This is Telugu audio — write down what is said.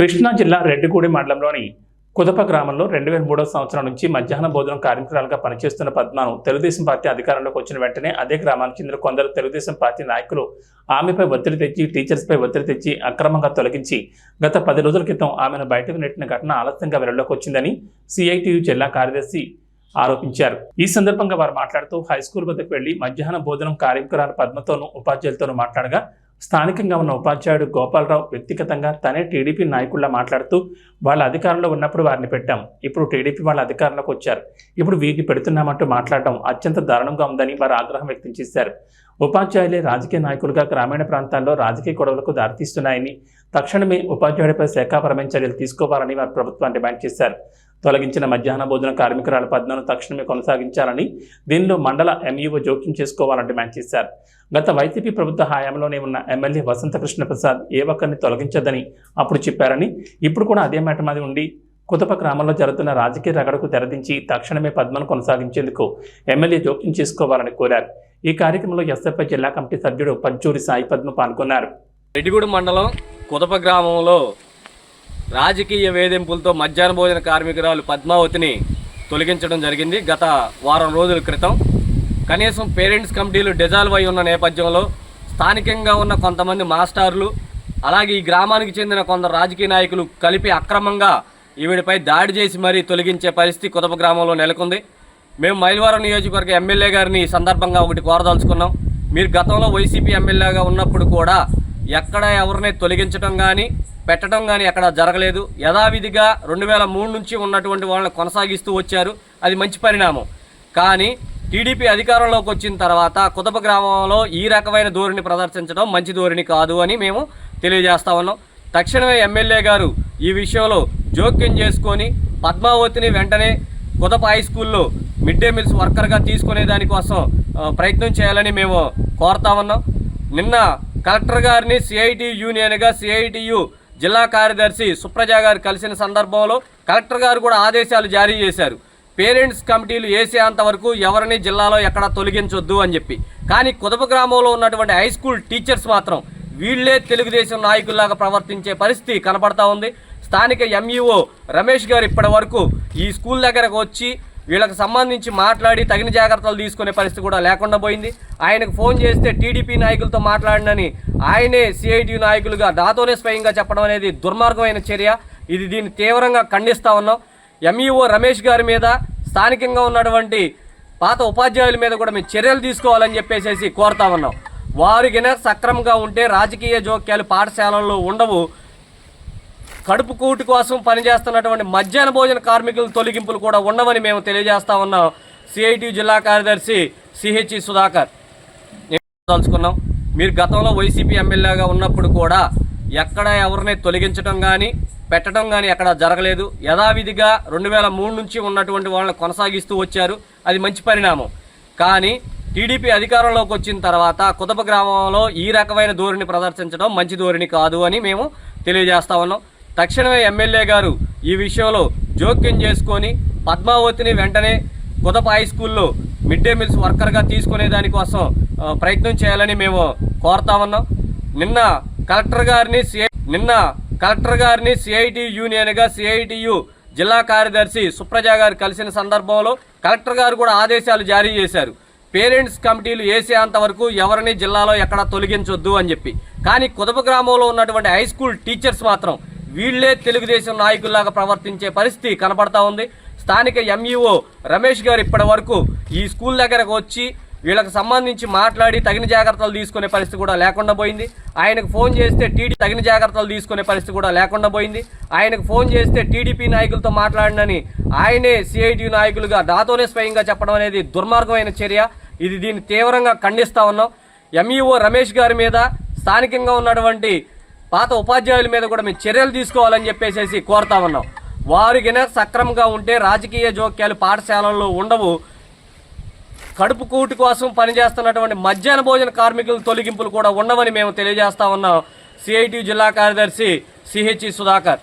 కృష్ణా జిల్లా రెడ్డిగూడి మండలంలోని కుదప గ్రామంలో రెండు వేల మూడవ సంవత్సరం నుంచి మధ్యాహ్న భోజనం కార్మికురాలుగా పనిచేస్తున్న పద్మను తెలుగుదేశం పార్టీ అధికారంలోకి వచ్చిన వెంటనే అదే గ్రామానికి చెందిన కొందరు తెలుగుదేశం పార్టీ నాయకులు ఆమెపై ఒత్తిడి తెచ్చి టీచర్స్పై ఒత్తిడి తెచ్చి అక్రమంగా తొలగించి గత పది రోజుల క్రితం ఆమెను బయటకు నెట్టిన ఘటన ఆలస్యంగా వెలుగులోకి వచ్చిందని సిఐటియు జిల్లా కార్యదర్శి ఆరోపించారు. ఈ సందర్భంగా వారు మాట్లాడుతూ హై స్కూల్ వద్దకు వెళ్ళి మధ్యాహ్న భోజనం కార్యక్రమాల పద్మతోనూ ఉపాధ్యాయులతోనూ మాట్లాడగా స్థానికంగా ఉన్న ఉపాధ్యాయుడు గోపాలరావు వ్యక్తిగతంగా తనే టీడీపీ నాయకుల్లా మాట్లాడుతూ వాళ్ళ అధికారంలో ఉన్నప్పుడు వారిని పెట్టాం. ఇప్పుడు టీడీపీ వాళ్ళ అధికారంలోకి వచ్చారు. ఇప్పుడు వీరిని పెడుతున్నామంటూ మాట్లాడడం అత్యంత దారుణంగా ఉందని వారు ఆగ్రహం వ్యక్తం చేశారు. ఉపాధ్యాయులే రాజకీయ నాయకులుగా గ్రామీణ ప్రాంతాల్లో రాజకీయ గొడవలకు దారితీస్తున్నాయని తక్షణమే ఉపాధ్యాయుడిపై శాఖాపరమైన చర్యలు తీసుకోవాలని వారు ప్రభుత్వాన్ని డిమాండ్ చేశారు. తొలగించిన మధ్యాహ్న భోజన కార్మికురాల పద్మను తక్షణమే కొనసాగించాలని దీనిలో మండల ఎంఈఓ జోక్యం చేసుకోవాలని డిమాండ్ చేశారు. గత వైసీపీ ప్రభుత్వ హయాంలోనే ఉన్న ఎమ్మెల్యే వసంతకృష్ణ ప్రసాద్ ఏ ఒక్కరిని తొలగించదని అప్పుడు చెప్పారని ఇప్పుడు కూడా అదే మాట మాది ఉండి కుతప గ్రామంలో జరుగుతున్న రాజకీయ రగడకు తెరదించి తక్షణమే పద్మను కొనసాగించేందుకు ఎమ్మెల్యే జోక్యం చేసుకోవాలని కోరారు. ఈ కార్యక్రమంలో ఎస్ఎఫ్ఐ జిల్లా కమిటీ సభ్యుడు పంచూరి సాయి పద్మ పాల్గొన్నారు. రెడ్డిగూడెం మండలం కుదప గ్రామంలో రాజకీయ వేధింపులతో మధ్యాహ్న భోజన కార్మికురాలు పద్మావతిని తొలగించడం జరిగింది. గత వారం రోజుల క్రితం కనీసం పేరెంట్స్ కమిటీలు డిజాల్వ్ అయి ఉన్న నేపథ్యంలో స్థానికంగా ఉన్న కొంతమంది మాస్టార్లు అలాగే ఈ గ్రామానికి చెందిన కొందరు రాజకీయ నాయకులు కలిపి అక్రమంగా ఈవిడిపై దాడి చేసి మరీ తొలగించే పరిస్థితి కుదప గ్రామంలో నెలకొంది. మేము మైలవరం నియోజకవర్గ ఎమ్మెల్యే గారిని ఈ సందర్భంగా ఒకటి కోరదలుచుకున్నాం. మీరు గతంలో వైసీపీ ఎమ్మెల్యేగా ఉన్నప్పుడు కూడా ఎక్కడ ఎవరిని తొలగించడం కానీ పెట్టడం కానీ ఎక్కడ జరగలేదు. యథావిధిగా రెండు వేల మూడు నుంచి ఉన్నటువంటి వాళ్ళని కొనసాగిస్తూ వచ్చారు. అది మంచి పరిణామం. కానీ టీడీపీ అధికారంలోకి వచ్చిన తర్వాత కుదప గ్రామంలో ఈ రకమైన ధోరణి ప్రదర్శించడం మంచి ధోరణి కాదు అని మేము తెలియజేస్తా ఉన్నాం. తక్షణమే ఎమ్మెల్యే గారు ఈ విషయంలో జోక్యం చేసుకొని పద్మావతిని వెంటనే కుదప హై స్కూల్లో మిడ్ డే మీల్స్ వర్కర్గా తీసుకునే దానికోసం ప్రయత్నం చేయాలని మేము కోరుతా ఉన్నాం. నిన్న కలెక్టర్ గారిని సిఐటి యూనియన్గా సిఐటియు జిల్లా కార్యదర్శి సుప్రజ గారు కలిసిన సందర్భంలో కలెక్టర్ గారు కూడా ఆదేశాలు జారీ చేశారు. పేరెంట్స్ కమిటీలు వేసేంత వరకు ఎవరిని జిల్లాలో ఎక్కడ తొలగించొద్దు అని చెప్పి. కానీ కుదప గ్రామంలో ఉన్నటువంటి హై స్కూల్ టీచర్స్ మాత్రం వీళ్ళే తెలుగుదేశం నాయకుల్లాగా ప్రవర్తించే పరిస్థితి కనపడతా ఉంది. స్థానిక ఎంఈఓ రమేష్ గారు ఇప్పటి వరకు ఈ స్కూల్ దగ్గరకు వచ్చి వీళ్ళకి సంబంధించి మాట్లాడి తగిన జాగ్రత్తలు తీసుకునే పరిస్థితి కూడా లేకుండా పోయింది. ఆయనకు ఫోన్ చేస్తే టీడీపీ నాయకులతో మాట్లాడినని ఆయనే సిఐటి నాయకులుగా నాతోనే స్వయంగా చెప్పడం అనేది దుర్మార్గమైన చర్య. ఇది దీన్ని తీవ్రంగా ఖండిస్తా ఉన్నాం. ఎంఈఓ రమేష్ గారి మీద స్థానికంగా ఉన్నటువంటి పాత ఉపాధ్యాయుల మీద కూడా మేము చర్యలు తీసుకోవాలని చెప్పేసి కోరుతా ఉన్నాం. వారికి సక్రమంగా ఉంటే రాజకీయ జోక్యాలు పాఠశాలల్లో ఉండవు. కడుపు కూటి కోసం పనిచేస్తున్నటువంటి మధ్యాహ్న భోజన కార్మికుల తొలగింపులు కూడా ఉండవని మేము తెలియజేస్తా ఉన్నాం. సిఐటి జిల్లా కార్యదర్శి సిహెచ్ఈ సుధాకర్. తలుచుకున్నాం మీరు గతంలో వైసీపీ ఎమ్మెల్యేగా ఉన్నప్పుడు కూడా ఎక్కడ ఎవరిని తొలగించడం కానీ పెట్టడం కానీ ఎక్కడ జరగలేదు. యథావిధిగా రెండు వేల మూడు నుంచి ఉన్నటువంటి వాళ్ళని కొనసాగిస్తూ వచ్చారు. అది మంచి పరిణామం. కానీ టీడీపీ అధికారంలోకి వచ్చిన తర్వాత కుదప గ్రామంలో ఈ రకమైన ధోరణి ప్రదర్శించడం మంచి ధోరణి కాదు అని మేము తెలియజేస్తా ఉన్నాం. తక్షణమే ఎమ్మెల్యే గారు ఈ విషయంలో జోక్యం చేసుకొని పద్మావతిని వెంటనే కుదప హై స్కూల్లో మిడ్ డే మీల్స్ వర్కర్గా తీసుకునే దానికోసం ప్రయత్నం చేయాలని మేము కోరుతా ఉన్నాం. నిన్న కలెక్టర్ గారిని నిన్న కలెక్టర్ గారిని సిఐటి యూనియన్గా సిఐటియు జిల్లా కార్యదర్శి సుప్రజ గారు కలిసిన సందర్భంలో కలెక్టర్ గారు కూడా ఆదేశాలు జారీ చేశారు. పేరెంట్స్ కమిటీలు వేసేంత వరకు ఎవరిని జిల్లాలో ఎక్కడ తొలగించొద్దు అని చెప్పి. కానీ కుదప గ్రామంలో ఉన్నటువంటి హై స్కూల్ టీచర్స్ మాత్రం వీళ్ళే తెలుగుదేశం నాయకుల్లాగా ప్రవర్తించే పరిస్థితి కనపడతా ఉంది. స్థానిక ఎంఈఓ రమేష్ గారు ఇప్పటి వరకు ఈ స్కూల్ దగ్గరకు వచ్చి వీళ్ళకి సంబంధించి మాట్లాడి తగిన జాగ్రత్తలు తీసుకునే పరిస్థితి కూడా లేకుండా పోయింది. ఆయనకు ఫోన్ చేస్తే టీడీ తగిన జాగ్రత్తలు తీసుకునే పరిస్థితి కూడా లేకుండా పోయింది. ఆయనకు ఫోన్ చేస్తే టీడీపీ నాయకులతో మాట్లాడినని ఆయనే సిఐటి నాయకులుగా నాతోనే స్వయంగా చెప్పడం అనేది దుర్మార్గమైన చర్య. ఇది దీన్ని తీవ్రంగా ఖండిస్తా ఉన్నాం. ఎంఈఓ రమేష్ గారి మీద స్థానికంగా ఉన్నటువంటి పాత ఉపాధ్యాయుల మీద కూడా మేము చర్యలు తీసుకోవాలని చెప్పేసి కోరుతా ఉన్నాం. వారికి సక్రమంగా ఉంటే రాజకీయ జోక్యాలు పాఠశాలల్లో ఉండవు. కడుపు కూటి కోసం పనిచేస్తున్నటువంటి మధ్యాహ్న భోజన కార్మికుల తొలగింపులు కూడా ఉండవని మేము తెలియజేస్తా ఉన్నాం. సిఐటి జిల్లా కార్యదర్శి సిహెచ్ఈ సుధాకర్.